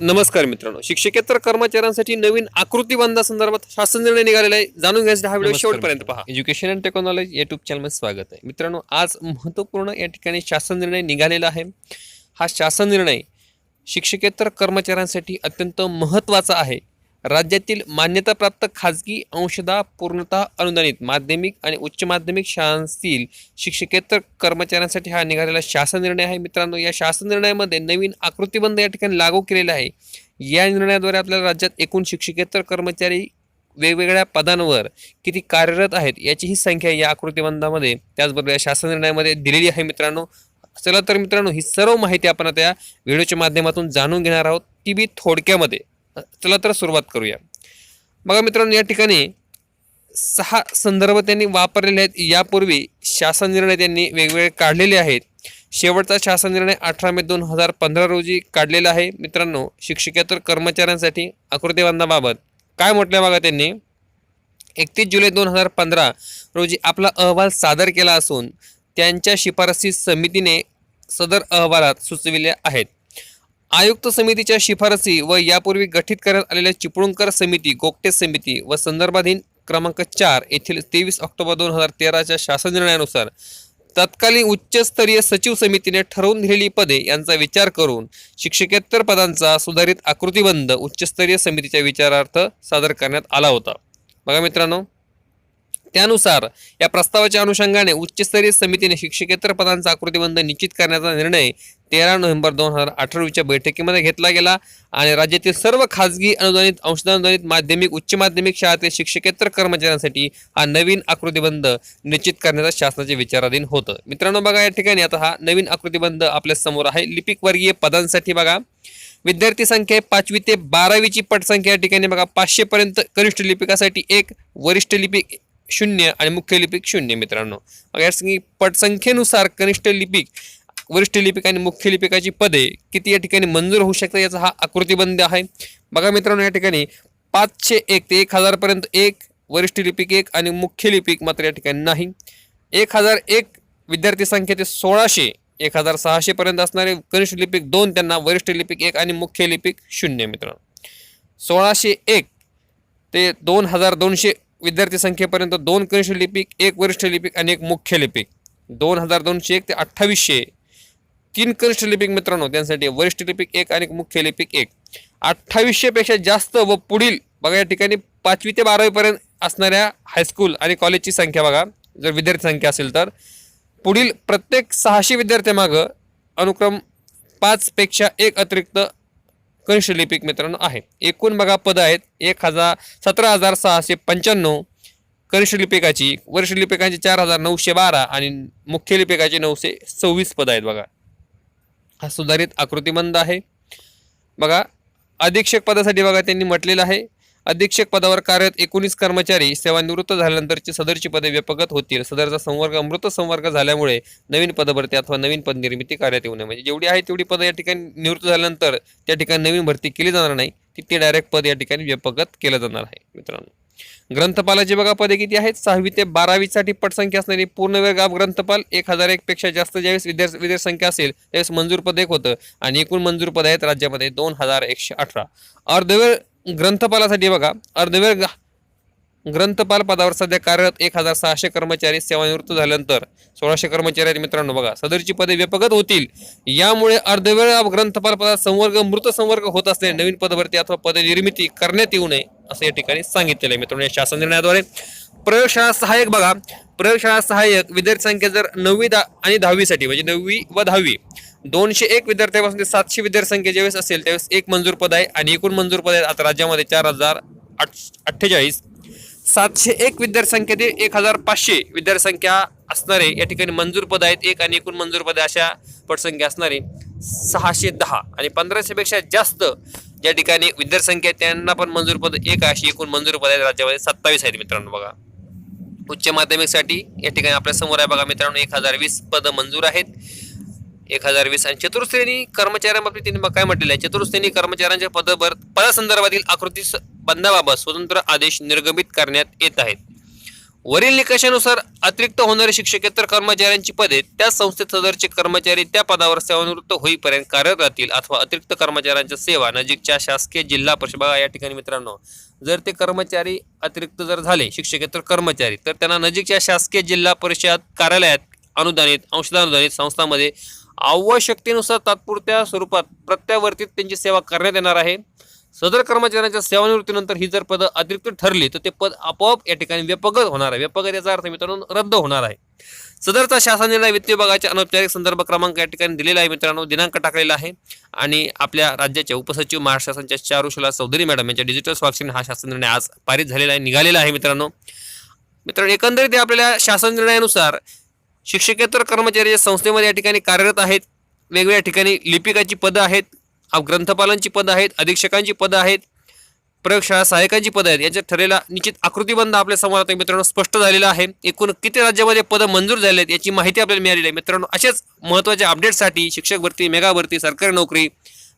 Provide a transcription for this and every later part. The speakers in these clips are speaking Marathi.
नमस्कार मित्रांनो. शिक्षकेतर कर्मचाऱ्यांसाठी नवीन आकृती बंधासंदर्भात शासन निर्णय निघालेला आहे. जाणून घ्यायचा हा व्हिडिओ शेवटपर्यंत पहा. एज्युकेशन अँड टेक्नॉलॉजी युट्यूब चॅनलमध्ये स्वागत आहे. मित्रांनो आज महत्त्वपूर्ण या ठिकाणी शासन निर्णय निघालेला आहे. हा शासन निर्णय शिक्षकेतर कर्मचाऱ्यांसाठी अत्यंत महत्त्वाचा आहे. राज्यातील मान्यताप्राप्त खाजगी अंशदा पूर्णतः अनुदानित माध्यमिक आणि उच्च माध्यमिक शाळांतील शिक्षकेतर कर्मचाऱ्यांसाठी हा निघालेला शासन निर्णय आहे. मित्रांनो या शासन निर्णयामध्ये नवीन आकृतीबंध या ठिकाणी लागू केलेला आहे. या निर्णयाद्वारे आपल्याला राज्यात एकूण शिक्षकेतर कर्मचारी वेगवेगळ्या पदांवर किती कार्यरत आहेत याची ही संख्या या आकृतीबंधामध्ये त्याचबरोबर या शासन निर्णयामध्ये दिलेली आहे मित्रांनो. चला तर मित्रांनो ही सर्व माहिती आपण आता या व्हिडिओच्या माध्यमातून जाणून घेणार आहोत. ती बी थोडक्यामध्ये. चला तर सुरुवात करूया. बघा मित्रांनो या ठिकाणी सहा संदर्भ त्यांनी वापरलेले आहेत. यापूर्वी शासन निर्णय त्यांनी वेगवेगळे काढलेले आहेत. शेवटचा शासन निर्णय अठरा मे दोन हजार पंधरा रोजी काढलेला आहे. मित्रांनो शिक्षकेतर कर्मचाऱ्यांसाठी आकृतीबंधाबाबत. काय म्हटलं बघा त्यांनी? एकतीस जुलै दोन हजार पंधरा रोजी आपला अहवाल सादर केला असून त्यांच्या शिफारसी समितीने सदर अहवालात सुचविल्या आहेत. आयुक्त समितीच्या शिफारसी व यापूर्वी गठीत करण्यात आलेल्या चिपळूणकर समिती गोगटे समिती व संदर्भाधीन क्रमांक चार येथील तेवीस ऑक्टोबर दोन हजार तेराच्या शासन निर्णयानुसार तत्कालीन उच्चस्तरीय सचिव समितीने ठरवून दिलेली पदे यांचा विचार करून शिक्षकेतर पदांचा सुधारित आकृतीबंध उच्चस्तरीय समितीच्या विचारार्थ सादर करण्यात आला होता. बघा मित्रांनो त्यानुसार या प्रस्तावाच्या अनुषंगाने उच्चस्तरीय समितीने शिक्षकेतर पदांचा आकृतीबंध निश्चित करण्याचा निर्णय तेरा नोव्हेंबर दोन हजार अठरावीच्या बैठकीमध्ये घेतला गेला आणि राज्यातील सर्व खाजगी अनुदानित अंशदानुदानित माध्यमिक उच्च माध्यमिक शाळेतील शिक्षकेतर कर्मचाऱ्यांसाठी हा नवीन आकृतीबंध निश्चित करण्याचा शासनाचे विचाराधीन होतं. मित्रांनो बघा या ठिकाणी आता हा नवीन आकृतीबंध आपल्यासमोर आहे. लिपिक वर्गीय पदांसाठी बघा. विद्यार्थी संख्या पाचवी ते बारावीची पटसंख्या या ठिकाणी बघा. पाचशे पर्यंत कनिष्ठ लिपिकासाठी एक वरिष्ठ लिपिक शून्य आणि मुख्य लिपिक शून्य मित्रांनो. मग या ठिकाणी पटसंख्येनुसार कनिष्ठ लिपिक वरिष्ठ लिपिक आणि मुख्य लिपिकाची पदे किती या ठिकाणी मंजूर होऊ शकतात याचा हा आकृतीबंध आहे. बघा मित्रांनो या ठिकाणी पाचशे एक ते एक हजारपर्यंत एक वरिष्ठ लिपिक एक आणि मुख्य लिपिक मात्र या ठिकाणी नाही. एक हजार एक विद्यार्थी संख्या ते सोळाशे एक हजार सहाशेपर्यंत असणारे कनिष्ठ लिपिक दोन त्यांना वरिष्ठ लिपिक एक आणि मुख्य लिपिक शून्य मित्रांनो. सोळाशे एक ते दोन हजार दोनशे विद्यार्थी संख्येपर्यंत दोन कनिष्ठ लिपिक एक वरिष्ठ लिपिक आणि एक मुख्य लिपिक. दोन हजार दोनशे एक ते अठ्ठावीसशे तीन कनिष्ठ लिपिक मित्रांनो त्यांसाठी वरिष्ठ लिपिक एक आणि मुख्य लिपिक एक. अठ्ठावीसशेपेक्षा जास्त व पुढील बघा या ठिकाणी पाचवी ते बारावीपर्यंत असणाऱ्या हायस्कूल आणि कॉलेजची संख्या बघा. जर विद्यार्थी संख्या असेल तर. पुढील प्रत्येक सहाशे विद्यार्थ्यामागं अनुक्रम पाचपेक्षा एक अतिरिक्त कनिष्ठ लिपिक मित्रांनो आहे. एकूण बघा पदं आहेत. एक हजार सतरा हजार सहाशे पंच्याण्णव कनिष्ठ लिपिकाची वरिष्ठ लिपिकांची चार हजार नऊशे बारा आणि मुख्य लिपिकाची नऊशे सव्वीस पदं आहेत बघा. हा सुधारित आकृतिबंध आहे. बघा अधीक्षक पदासाठी बघा त्यांनी म्हटलेलं आहे. अधीक्षक पदावर कार्यरत एकोणीस कर्मचारी सेवानिवृत्त झाल्यानंतरची सदरची पदे व्यापकत होतील. सदरचा संवर्ग मृत संवर्ग झाल्यामुळे नवीन पदभरती अथवा नवीन पद निर्मिती कार्यात येऊ नये. म्हणजे जेवढी आहे तेवढी पदं या ठिकाणी निवृत्त झाल्यानंतर त्या ठिकाणी नवीन भरती केली जाणार नाही. ती ते डायरेक्ट पद या ठिकाणी व्यापकत केलं जाणार आहे मित्रांनो. ग्रंथपालाची बघा पदे किती आहेत? सहावी ते बारावीसाठी पटसंख्या असणारी पूर्णवेळ गाव ग्रंथपाल एक हजार एक पेक्षा जास्त ज्यावेळेस विद्यार्थी विद्यार्थी संख्या असेल त्यावेळेस मंजूर पद एक होतं. आणि एकूण मंजूर पद आहेत राज्यामध्ये दोन हजार एकशे अठरा. अर्धवेळ ग्रंथपालासाठी बघा. अर्धवेळ ग्रंथपाल पदावर सध्या कार्यरत एक हजार सहाशे कर्मचारी सेवानिवृत्त झाल्यानंतर सोळाशे कर्मचारी आहेत मित्रांनो बघा. सदरची पदे व्यापकत होतील. यामुळे अर्धवेळ ग्रंथपाल पदात संवर्ग मृत संवर्ग होत असल्याने नवीन पदभरती अथवा पदनिर्मिती करण्यात येऊ नये असं या ठिकाणी सांगितलेलं आहे मित्रांनो या शासन निर्णयाद्वारे. प्रयोगशाळा सहाय्यक बघा. प्रयोगशाळा सहाय्यक विद्यार्थी संख्या जर नववी दहा आणि दहावीसाठी म्हणजे नववी व दहावी दोनशे एक विद्यार्थ्यापासून ते सातशे विद्यार्थी संख्या ज्यावेळेस असेल त्यावेळेस एक मंजूर पद आहे आणि एकूण मंजूर पद आहेत आता राज्यामध्ये चार हजार आठ अठ्ठेचाळीस. सातशे एक विद्यार्थी ते एक हजार पाचशे विद्यार्थी संख्या असणारे या ठिकाणी मंजूर पद आहेत एक आणि एकूण मंजूर पद अशा पटसंख्या असणारे सहाशे दहा. आणि पंधराशेपेक्षा जास्त ज्या ठिकाणी विद्यार्थी संख्या आहे त्यांना पण मंजूर पद एक अशी एकूण मंजूर पद आहेत राज्यामध्ये सत्तावीस आहेत मित्रांनो बघा. उच्च माध्यमिकसाठी या ठिकाणी आपल्यासमोर आहे बघा मित्रांनो एक हजार वीस पदं मंजूर आहेत. एक हजार वीस आणि चतुर्श्रेणी कर्मचाऱ्यांबाबतीत त्यांनी काय म्हटलेलं आहे. चतुर्श्रेणी कर्मचाऱ्यांच्या पदभर पदासंदर्भातील आकृती स- बंधाबाबत स्वतंत्र आदेश निर्गमित करण्यात येत आहेत. वरील निकषानुसार अतिरिक्त होणारे शिक्षकेतर कर्मचाऱ्यांची पदे त्या संस्थेत सदरचे कर्मचारी त्या पदावर सेवानिवृत्त होईपर्यंत कार्यरत राहतील अथवा अतिरिक्त कर्मचाऱ्यांच्या सेवा नजीकच्या शासकीय जिल्हा परिषद. या ठिकाणी मित्रांनो जर ते कर्मचारी अतिरिक्त जर झाले शिक्षकेतर कर्मचारी तर त्यांना नजीकच्या शासकीय जिल्हा परिषद कार्यालयात अनुदानित अंशदानुदानित संस्थांमध्ये आवश्यकतेनुसार तात्पुरत्या स्वरूपात प्रत्यावर्तित त्यांची सेवा करण्यात येणार आहे. सदर कर्मचाऱ्यांच्या सेवानिवृत्तीनंतर ही जर पद अतिरिक्त ठरली तर ते पद आपोआप या ठिकाणी व्यपगत होणार आहे. व्यपगत याचा अर्थ मित्रांनो रद्द होणार आहे. सदरचा शासन निर्णय वित्त विभागाच्या अनौपचारिक संदर्भ क्रमांक या ठिकाणी दिलेला आहे मित्रांनो दिनांक टाकलेला आहे. आणि आपल्या राज्याच्या उपसचिव महाराष्ट्र शासनाच्या चारुशला चौधरी मॅडम यांच्या डिजिटल स्वाक्षरीने हा शासन निर्णय आज पारित झालेला आहे निघालेला आहे मित्रांनो. मित्रांनो एकंदरीत हे आपल्याला शासन निर्णयानुसार शिक्षकेतर कर्मचारी या संस्थेमध्ये या ठिकाणी कार्यरत आहेत. वेगवेगळ्या ठिकाणी लिपिकाची पदं आहेत. ग्रंथपालांची पदं आहेत अधीक्षकांची पदं आहेत प्रयोगशाळा सहायकांची पदं आहेत. याच्यात ठरलेला निश्चित आकृतीबंध आपल्या समोरात मित्रांनो स्पष्ट झालेला आहे. एकूण किती राज्यामध्ये पदं मंजूर झाले आहेत याची माहिती आपल्याला मिळालेली आहे. मित्रांनो अशाच महत्त्वाच्या अपडेटसाठी शिक्षक भरती मेगा भरती सरकारी नोकरी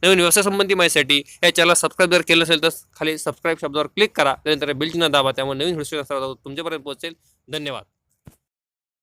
नवीन व्यवसायसंबंधी माहितीसाठी या चॅनल सबस्क्राईब जर केलं असेल तर खाली सबस्क्राईब शब्दावर क्लिक करा. त्यानंतर बिलचिन्ह दाबा. त्यामुळे नवीन व्हिडिओ तुमच्यापर्यंत पोहोचेल. धन्यवाद.